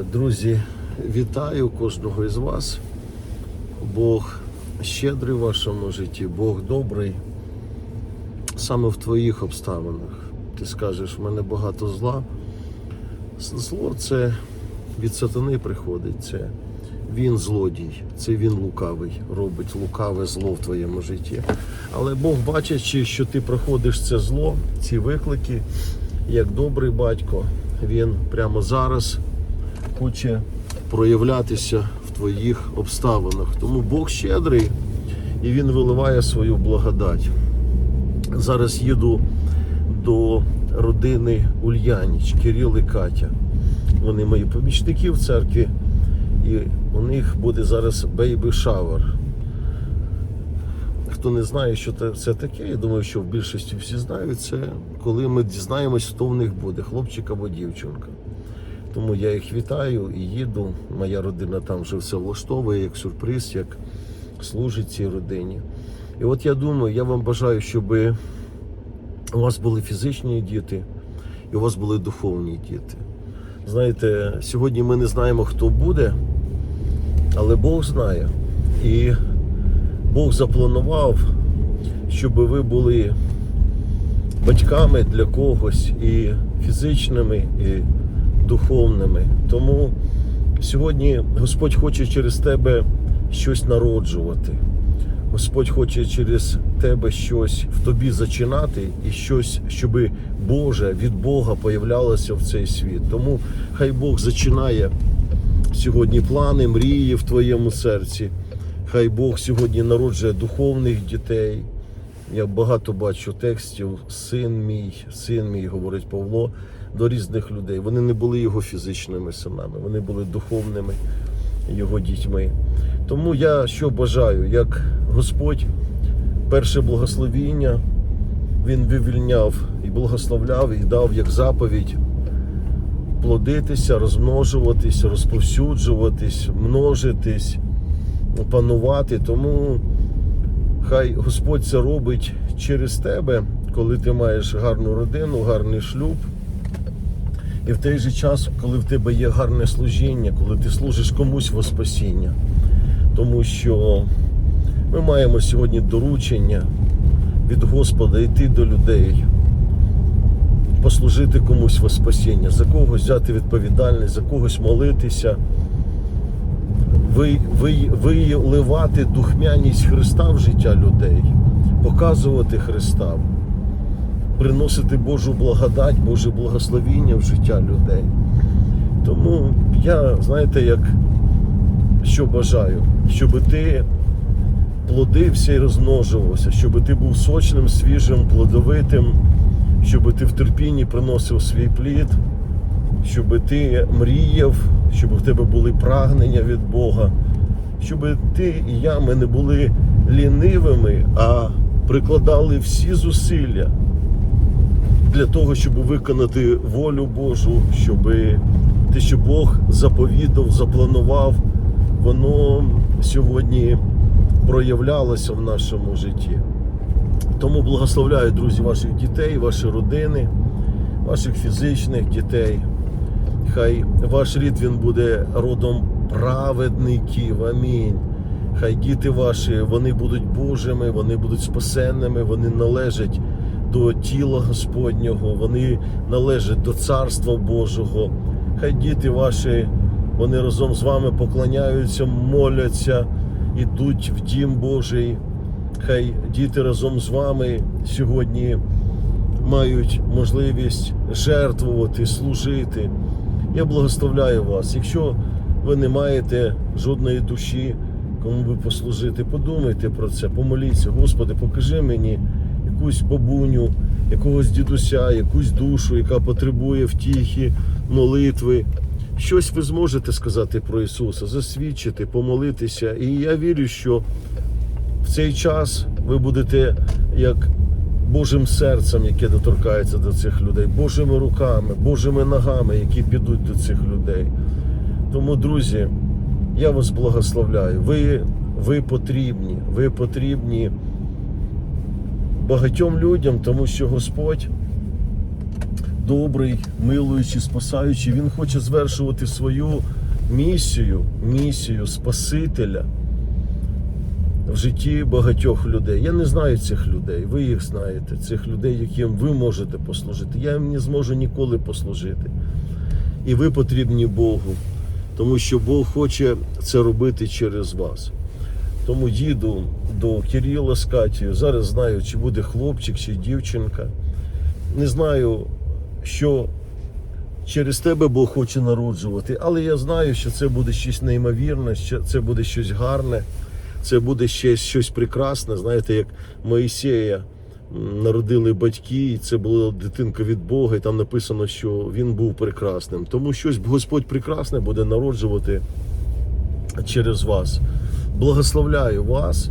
Друзі, вітаю кожного із вас. Бог щедрий в вашому житті, Бог добрий. Саме в твоїх обставинах. Ти скажеш, в мене багато зла. Зло це від сатани приходить. Це він злодій, це він лукавий, робить лукаве зло в твоєму житті. Але Бог, бачачи, що ти проходиш це зло, ці виклики, як добрий батько, він прямо зараз хоче проявлятися в твоїх обставинах. Тому Бог щедрий і Він виливає свою благодать. Зараз їду до родини Ульяніч, Кирил і Катя. Вони мої помічники в церкві, і у них буде зараз бейби шавер. Хто не знає, що це таке, я думаю, що в більшості всі знають, це коли ми дізнаємось, хто в них буде, хлопчик або дівчинка. Тому я їх вітаю і їду. Моя родина там вже все влаштовує як сюрприз, як служить цій родині. І от я думаю, я вам бажаю, щоб у вас були фізичні діти і у вас були духовні діти. Знаєте, сьогодні ми не знаємо, хто буде, але Бог знає. І Бог запланував, щоб ви були батьками для когось і фізичними, і духовними. Тому сьогодні Господь хоче через тебе щось народжувати. Господь хоче через тебе щось в тобі зачинати і щось, щоб Боже від Бога появлялося в цей світ. Тому хай Бог зачинає сьогодні плани, мрії в твоєму серці. Хай Бог сьогодні народжує духовних дітей. Я багато бачу текстів. Син мій, син мій, говорить Павло, до різних людей. Вони не були його фізичними синами, вони були духовними його дітьми. Тому я що бажаю, як Господь перше благословіння Він вивільняв і благословляв, і дав як заповідь плодитися, розмножуватись, розповсюджуватись, множитись, панувати. Тому хай Господь це робить через тебе, коли ти маєш гарну родину, гарний шлюб. І в той же час, коли в тебе є гарне служіння, коли ти служиш комусь во спасіння. Тому що ми маємо сьогодні доручення від Господа йти до людей, послужити комусь во спасіння, за когось взяти відповідальність, за когось молитися, виливати духмяність Христа в життя людей, показувати Христа, приносити Божу благодать, Боже благословіння в життя людей. Тому я, знаєте, як що бажаю, щоб ти плодився і розмножувався, щоб ти був сочним, свіжим, плодовитим, щоб ти в терпінні приносив свій плід, щоб ти мріяв, щоб в тебе були прагнення від Бога, щоб ти і я ми не були лінивими, а прикладали всі зусилля для того, щоб виконати волю Божу, щоб те, що Бог заповідав, запланував, воно сьогодні проявлялося в нашому житті. Тому благословляю, друзі, ваших дітей, ваші родини, ваших фізичних дітей. Хай ваш рід він буде родом праведників. Амінь. Хай діти ваші вони будуть Божими, вони будуть спасенними, вони належать до тіла Господнього, вони належать до Царства Божого. Хай діти ваші, вони разом з вами поклоняються, моляться, ідуть в дім Божий. Хай діти разом з вами сьогодні мають можливість жертвувати, служити. Я благословляю вас. Якщо ви не маєте жодної душі, кому би послужити, подумайте про це, помоліться. Господи, покажи мені якусь бабуню, якогось дідуся, якусь душу, яка потребує втіхи, молитви. Щось ви зможете сказати про Ісуса, засвідчити, помолитися. І я вірю, що в цей час ви будете як Божим серцем, яке доторкається до цих людей, Божими руками, Божими ногами, які підуть до цих людей. Тому, друзі, я вас благословляю. Ви, ви потрібні, ви потрібні багатьом людям, тому що Господь добрий, милуючий, спасаючий. Він хоче звершувати свою місію, місію Спасителя в житті багатьох людей. Я не знаю цих людей, ви їх знаєте, цих людей, яким ви можете послужити. Я їм не зможу ніколи послужити. І ви потрібні Богу, тому що Бог хоче це робити через вас. Тому їду до Кирила з Катією. Зараз знаю, чи буде хлопчик, чи дівчинка. Не знаю, що через тебе Бог хоче народжувати, але я знаю, що це буде щось неймовірне, що це буде щось гарне, це буде ще щось прекрасне. Знаєте, як Моїсея народили батьки, і це була дитинка від Бога, і там написано, що він був прекрасним. Тому щось Господь прекрасне буде народжувати через вас. Благословляю вас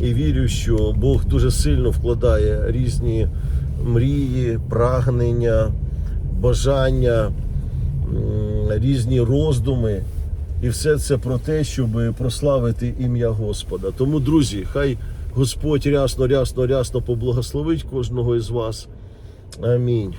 і вірю, що Бог дуже сильно вкладає різні мрії, прагнення, бажання, різні роздуми. І все це про те, щоб прославити ім'я Господа. Тому, друзі, хай Господь рясно, рясно, рясно поблагословить кожного із вас. Амінь.